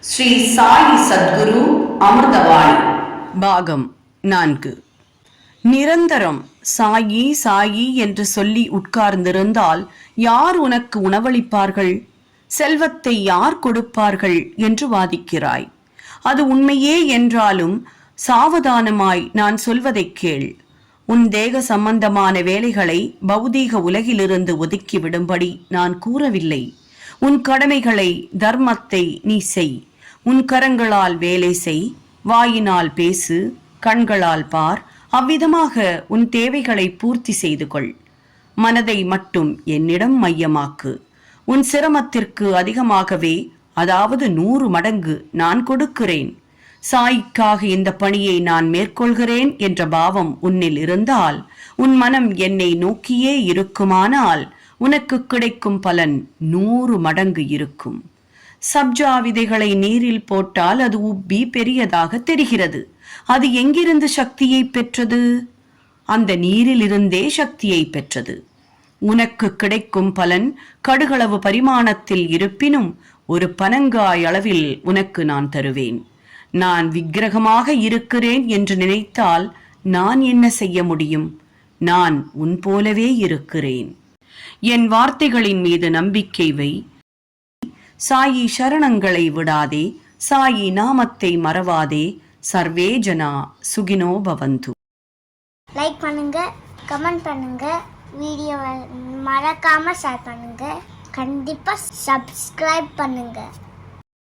ஸ்ரீ சாயி சத்குரு அமிர்தவாணி பாகம் நான்கு. நிரந்தரம் சாயி சாயி என்று சொல்லி உட்கார்ந்திருந்தால் யார் உனக்கு உணவளிப்பார்கள்? செல்வத்தை யார் கொடுப்பார்கள் என்று வாதிக்கிறாய். அது உண்மையே என்றாலும் சாவதானமாய் நான் சொல்வதைக் கேள். உன் தேக சம்பந்தமான வேலைகளை பௌதீக உலகிலிருந்து ஒதுக்கிவிடும்படி நான் கூறவில்லை. உன் கடமைகளை தர்மத்தை நீ செய். உன் கரங்களால் வேலை செய். வாயினால் பேசு. கண்களால் பார். அவ்விதமாக உன் தேவைகளை பூர்த்தி செய்து கொள். மனதை மட்டும் என்னிடம் மையமாக்கு. உன் சிரமத்திற்கு அதிகமாகவே அதாவது நூறு மடங்கு நான் கொடுக்கிறேன். சாய்க்காக இந்த பணியை நான் மேற்கொள்கிறேன் என்ற பாவம் உன்னில் இருந்தால் உன் மனம் என்னை நோக்கியே இருக்குமானால் உனக்கு கிடைக்கும் பலன் நூறு மடங்கு இருக்கும். சப்ஜா விதைகளை நீரில் போட்டால் அது உப்பி பெரியதாக தெரிகிறது. அது எங்கிருந்து சக்தியை பெற்றது? அந்த நீரிலிருந்தே சக்தியை பெற்றது. உனக்கு கிடைக்கும் பலன் கடுகளவு பரிமாணத்தில் இருப்பினும் ஒரு பனங்காய் அளவில் உனக்கு நான் தருவேன். நான் விக்கிரகமாக இருக்கிறேன் என்று நினைத்தால் நான் என்ன செய்ய முடியும்? நான் உன் போலவே இருக்கிறேன். என் வார்த்தைகளின் மீது நம்பிக்கை வை. சாயி சரணங்களை விடாதே சாயி நாமத்தை மறவாதே. சர்வே ஜனா சுகினோ பவந்து. லைக் பண்ணுங்க கமெண்ட் பண்ணுங்க வீடியோவை மறக்காம ஷேர் பண்ணுங்க. கண்டிப்பா சப்ஸ்கிரைப் பண்ணுங்க.